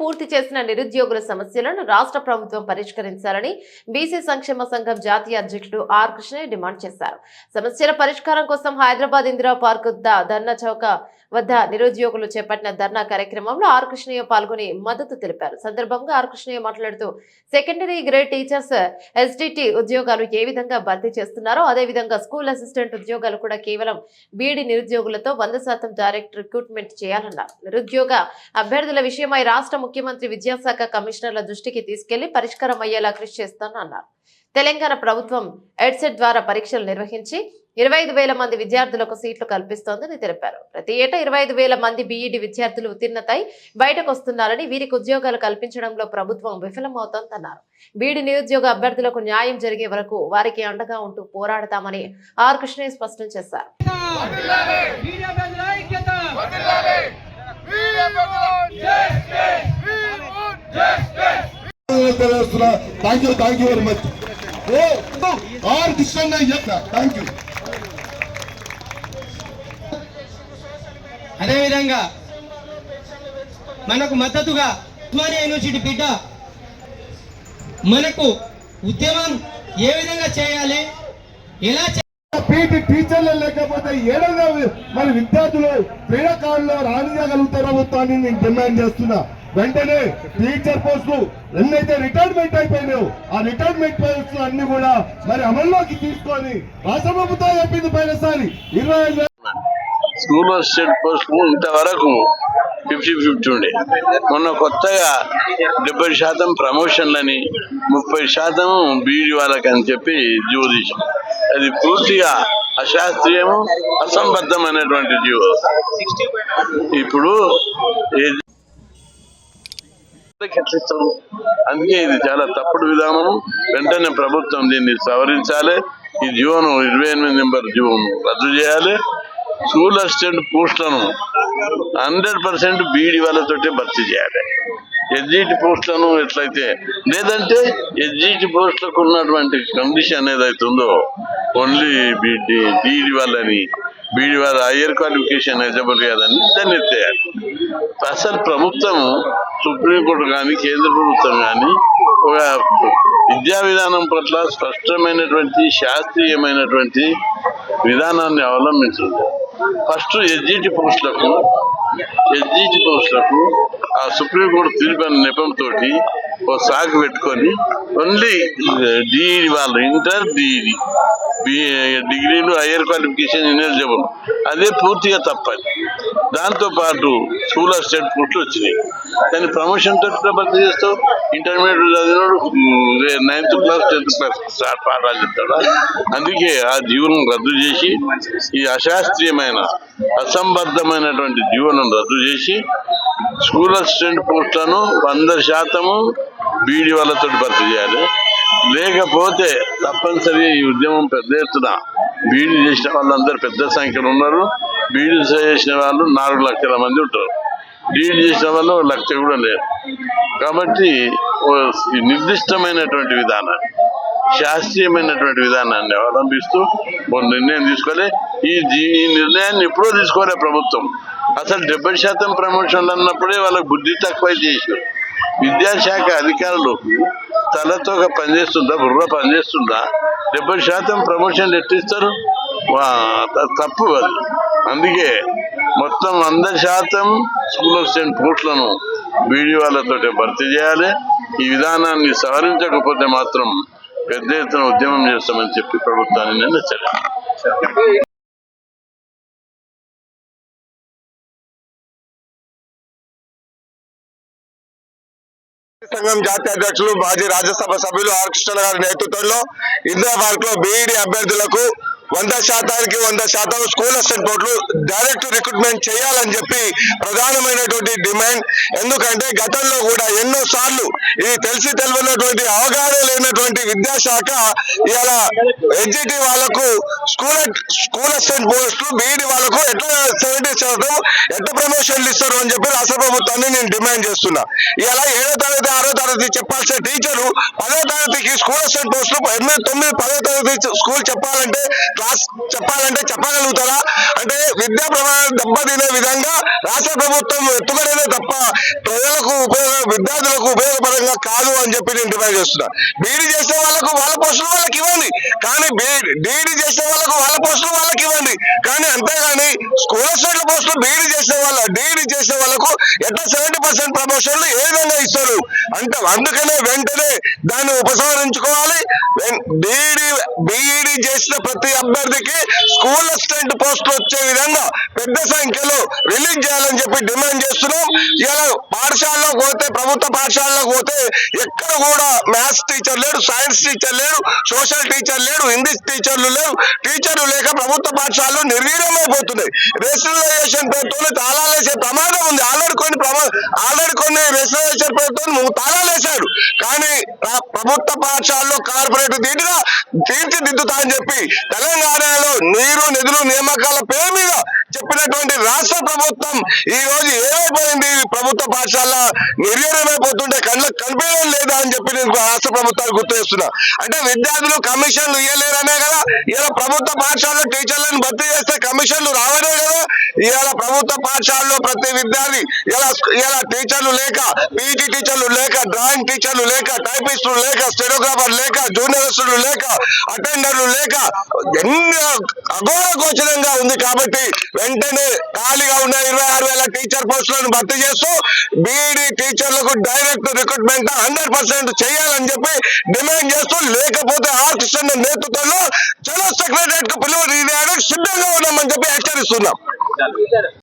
పూర్తి చేసిన నిరుద్యోగుల సమస్యలను రాష్ట్ర ప్రభుత్వం పరిష్కరించాలని బీసీ సంక్షేమ సంఘం జాతీయ అధ్యక్షుడు ఆర్ కృష్ణయ్య డిమాండ్ చేశారు. సమస్యల పరిష్కారం కోసం హైదరాబాద్ ఇందిరా పార్క్ ద ధర్నా చౌక వద్ద నిరుద్యోగులు చేపట్టిన ధర్నా కార్యక్రమంలో ఆర్ కృష్ణయ్య పాల్గొని మద్దతు తెలిపారు. సందర్భంగా ఆర్ కృష్ణయ్య మాట్లాడుతూ సెకండరీ గ్రేడ్ టీచర్స్ ఎస్డిటి ఉద్యోగాలు ఏ విధంగా భర్తీ చేస్తున్నారో అదే విధంగా స్కూల్ అసిస్టెంట్ ఉద్యోగాలు కూడా కేవలం బీఈడి నిరుద్యోగులతో వంద శాతం డైరెక్ట్ రిక్రూట్మెంట్ చేయాలన్నారు. నిరుద్యోగ అభ్యర్థుల విషయమై రాష్ట్ర ముఖ్యమంత్రి విద్యాశాఖ కమిషనర్ల దృష్టికి తీసుకెళ్ళి పరిష్కారం అయ్యేలా కృషి చేస్తానన్నారు. తెలంగాణ ప్రభుత్వం ఎడ్సెట్ ద్వారా పరీక్షలు నిర్వహించి ఇరవై వేల మంది విద్యార్థులకు సీట్లు కల్పిస్తోందని తెలిపారు. ప్రతి ఏటా ఇరవై ఐదు వేల మంది బీఈడి విద్యార్థులు ఉత్తీర్ణతై బయటకు వస్తున్నారని వీరికి ఉద్యోగాలు కల్పించడంలో ప్రభుత్వం విఫలమవుతోందన్నారు. బీఈడి నిరుద్యోగ అభ్యర్థులకు న్యాయం జరిగే వరకు వారికి అండగా ఉంటూ పోరాడతామని ఆర్ కృష్ణయ్య స్పష్టం చేశారు. Thank you thank you very much. Oh R Krishna thank you. అదేవిధంగా మనకు మద్దతుగా ఉస్మానియా యూనివర్సిటీ బిడ్డ మనకు ఉద్యమం ఏ విధంగా చేయాలి? ఎలా పీటీ టీచర్లు లేకపోతే ఏడగా మరి విద్యార్థులు క్రీడాకారులు రాణించగలుగుతారు అని నేను డిమాండ్ చేస్తున్నా. వెంటనే టీచర్ పోస్టులు ఎన్నైతే రిటైర్మెంట్ అయిపోయినాయో ఆ రిటైర్మెంట్ పోస్టులు అన్ని కూడా మరి అమల్లోకి తీసుకొని రాష్ట్ర ప్రభుత్వం చెప్పింది పోయినసారి ఇరవై ఐదు స్టేట్ పోస్టులు ఇంతవరకు ఫిఫ్టీ ఫిఫ్టీ ఉండే. మొన్న కొత్తగా డెబ్బై శాతం ప్రమోషన్లని ముప్పై శాతం బీఈడి వాళ్ళకి అని చెప్పి జీవో తీసాం అది పూర్తిగా అశాస్త్రీయము అసంబద్ధమైనటువంటి జీవో. ఇప్పుడు ఏ- అందుకే ఇది చాలా తప్పుడు విధానం వెంటనే ప్రభుత్వం దీన్ని సవరించాలి. ఈ జీవోను ఇరవై ఎనిమిది నెంబర్ జీవోను రద్దు చేయాలి. స్కూల్ అసిస్టెంట్ పోస్టులను హండ్రెడ్ పర్సెంట్ బీఈడి వాళ్ళతోటే భర్తీ చేయాలి. ఎస్జిటి పోస్టులను ఎట్లయితే లేదంటే ఎస్జిటి పోస్టులకు ఉన్నటువంటి కండిషన్ ఏదైతే ఉందో only B D B Ed వాళ్ళని బీఈడి వాళ్ళ హయ్యర్ క్వాలిఫికేషన్ ఎలిజిబుల్ కాదని దాన్ని ఎత్తేయాలి. అసలు ప్రభుత్వం సుప్రీంకోర్టు కానీ కేంద్ర ప్రభుత్వం కానీ ఒక విద్యా విధానం పట్ల స్పష్టమైనటువంటి శాస్త్రీయమైనటువంటి విధానాన్ని అవలంబించింది ఫస్ట్ ఎస్జిటి పోస్టులకు ఎస్జిటి పోస్టులకు ఆ సుప్రీంకోర్టు తీర్పు నిపంతో ఒక ఓ సాగు పెట్టుకొని ఓన్లీ డిఈడి వాళ్ళు ఇంటర్ డిఈడి డిగ్రీలు హయ్యర్ క్వాలిఫికేషన్ ఇనెలిజిబుల్ అదే పూర్తిగా తప్పని దాంతో పాటు స్కూల్ అసిస్టెంట్ పోస్టులు వచ్చినాయి. దాన్ని ప్రమోషన్ తోటి భర్తీ చేస్తావు. Intermediate చదివినోడు. Ninth class tenth class start పాఠాలు చెప్తాడా? అందుకే ఆ జీవనం రద్దు చేసి ఈ అశాస్త్రీయమైన అసంబద్ధమైనటువంటి జీవనం రద్దు చేసి స్కూల్ అసిస్టెంట్ పోస్టులను వంద శాతము బీడీ వాళ్ళతో భర్తీ చేయాలి. లేకపోతే తప్పనిసరి ఈ ఉద్యమం పెద్ద ఎత్తున బీడీ చేసిన వాళ్ళందరూ పెద్ద సంఖ్యలో ఉన్నారు. బీడీ చేసిన వాళ్ళు నాలుగు లక్షల మంది ఉంటారు. డీడీ చేసిన వాళ్ళు లక్ష కూడా లేరు కాబట్టి ఓ ఈ నిర్దిష్టమైనటువంటి విధానాన్ని శాస్త్రీయమైనటువంటి విధానాన్ని అవలంబిస్తూ నిర్ణయం తీసుకోవాలి. ఈ ఈ నిర్ణయాన్ని ఎప్పుడో తీసుకోలే ప్రభుత్వం. అసలు డెబ్బై శాతం ప్రమోషన్లు అన్నప్పుడే వాళ్ళకి బుద్ధి తక్కువ చేశారు విద్యాశాఖ అధికారులు తలతో పనిచేస్తుందా బుర్ర పనిచేస్తుందా డెబ్బై శాతం ప్రమోషన్ ఎట్టిస్తారు? తప్పు అది. అందుకే మొత్తం వంద శాతం స్కూల్ ఆఫ్ అసిస్టెంట్ పోస్టులను బీడీ వాళ్ళతో భర్తీ చేయాలి. ఈ విధానాన్ని సవరించకపోతే మాత్రం పెద్ద ఎత్తున ఉద్యమం చేస్తామని చెప్పి ప్రభుత్వాన్ని నేను హెచ్చరించాను సంఘం జాతీయ అధ్యక్షులు మాజీ రాజ్యసభ సభ్యులు ఆర్ కృష్ణ గారి నేతృత్వంలో ఇందిరా పార్క్లో బీఈడి అభ్యర్థులకు వంద శాతానికి వంద శాతం స్కూల్ అసిస్టెంట్ పోస్టులు డైరెక్ట్ రిక్రూట్మెంట్ చేయాలని చెప్పి ప్రధానమైనటువంటి డిమాండ్. ఎందుకంటే గతంలో కూడా ఎన్నో సార్లు ఇది తెలిసి తెలియనటువంటి అవగాహన లేనటువంటి విద్యాశాఖ ఇలా ఎన్జిటి వాళ్ళకు స్కూల్ స్కూల్ అసిస్టెంట్ పోస్టులు బీఈడి వాళ్ళకు ఎట్లా సెవెంటీ శాతం ఎట్లా ప్రమోషన్లు ఇస్తారు అని చెప్పి రాష్ట్ర ప్రభుత్వాన్ని నేను డిమాండ్ చేస్తున్నా. ఇలా ఏడో తరగతి ఆరో తరగతి చెప్పాల్సిన టీచరు పదో తరగతికి స్కూల్ అసిస్టెంట్ పోస్టు ఎనిమిది తొమ్మిది పదో తరగతి స్కూల్ చెప్పాలంటే చెప్పాలంటే చెప్పగలుగుతారా? అంటే విద్యా ప్రమాణాలు దెబ్బతినే విధంగా రాష్ట్ర ప్రభుత్వం ఎత్తుగడేదే తప్ప ప్రజలకు ఉపయోగ విద్యార్థులకు ఉపయోగపరంగా కాదు అని చెప్పి నేను డిమాండ్ చేస్తున్నా. బీడీ చేసే వాళ్ళకు వాళ్ళ పోస్టులు వాళ్ళకి ఇవ్వండి. కానీ డీడీ చేసే వాళ్ళకు వాళ్ళ పోస్టులు వాళ్ళకి ఇవ్వండి. కానీ అంతేగాని స్కూల్ పోస్టులు బీడీ చేసే వాళ్ళ డీడీ చేసే వాళ్ళకు ఎట్లా సెవెంటీ పర్సెంట్ ప్రమోషన్లు ఏ విధంగా ఇస్తారు? అంటే అందుకనే వెంటనే దాన్ని ఉపసంహరించుకోవాలి. బీఈడి బీఈడి చేసిన ప్రతి అభ్యర్థికి స్కూల్ అసిస్టెంట్ పోస్ట్ వచ్చే విధంగా పెద్ద సంఖ్యలో రిలీజ్ చేయాలని చెప్పి డిమాండ్ చేస్తున్నాం. ఇలా పాఠశాలలో పోతే ప్రభుత్వ పాఠశాలలో పోతే ఎక్కడ కూడా మ్యాథ్స్ టీచర్ లేడు సైన్స్ టీచర్ లేడు సోషల్ టీచర్ లేడు హిందీ టీచర్లు లేరు టీచర్లు లేక ప్రభుత్వ పాఠశాలలు నిర్వీర్యమైపోతున్నాయి. రేషనలైజేషన్ పేరుతో తాళాలు వేసే ప్రమాదం ఉంది. ఆల్రెడీ కొన్ని ఆల్రెడీ కొన్ని రేషనలైజేషన్ పేరుతో తాళాలు వేశాడు కానీ ప్రభుత్వ పాఠశాలలో కార్పొరేట్ దీటుగా తీర్చిదిద్దుతా అని చెప్పి తెలంగాణలో నీరు నిధులు నియామకాల పేరు మీద చెప్పినటువంటి రాష్ట్ర ప్రభుత్వం ఈ రోజు ఏమైపోయింది? ప్రభుత్వ పాఠశాల నిర్వీర్యమైపోతుంటే కళ్ళకు కనిపించడం లేదా అని చెప్పి నేను రాష్ట్ర ప్రభుత్వాలు గుర్తు చేస్తున్నా. అంటే విద్యార్థులు కమిషన్లు ఇవ్వలేరనే కదా? ఇలా ప్రభుత్వ పాఠశాలలో టీచర్లను భర్తీ చేస్తే కమిషన్లు రావనే కదా? ఇవాళ ప్రభుత్వ పాఠశాలలో ప్రతి విద్యార్థి ఇలా ఇలా టీచర్లు లేక పీజీ టీచర్లు లేక డ్రాయింగ్ టీచర్లు లేక టైపిస్టులు లేక స్టెనోగ్రాఫర్ లేక జూనియర్స్టులు లేక అటెండర్లు లేక ఎన్ని అఘోర గోచరంగా ఉంది కాబట్టి వెంటనే ఖాళీగా ఉన్న ఇరవై ఆరు వేల టీచర్ పోస్టులను భర్తీ చేస్తూ బీఈడి టీచర్లకు డైరెక్ట్ రిక్రూట్మెంట్ హండ్రెడ్ పర్సెంట్ చేయాలని చెప్పి డిమాండ్ చేస్తూ లేకపోతే ఆర్ కృష్ణ నేతృత్వంలో జనరల్ సెక్రటరియట్కు పిలువ సిద్ధంగా ఉన్నామని చెప్పి హెచ్చరిస్తున్నాం.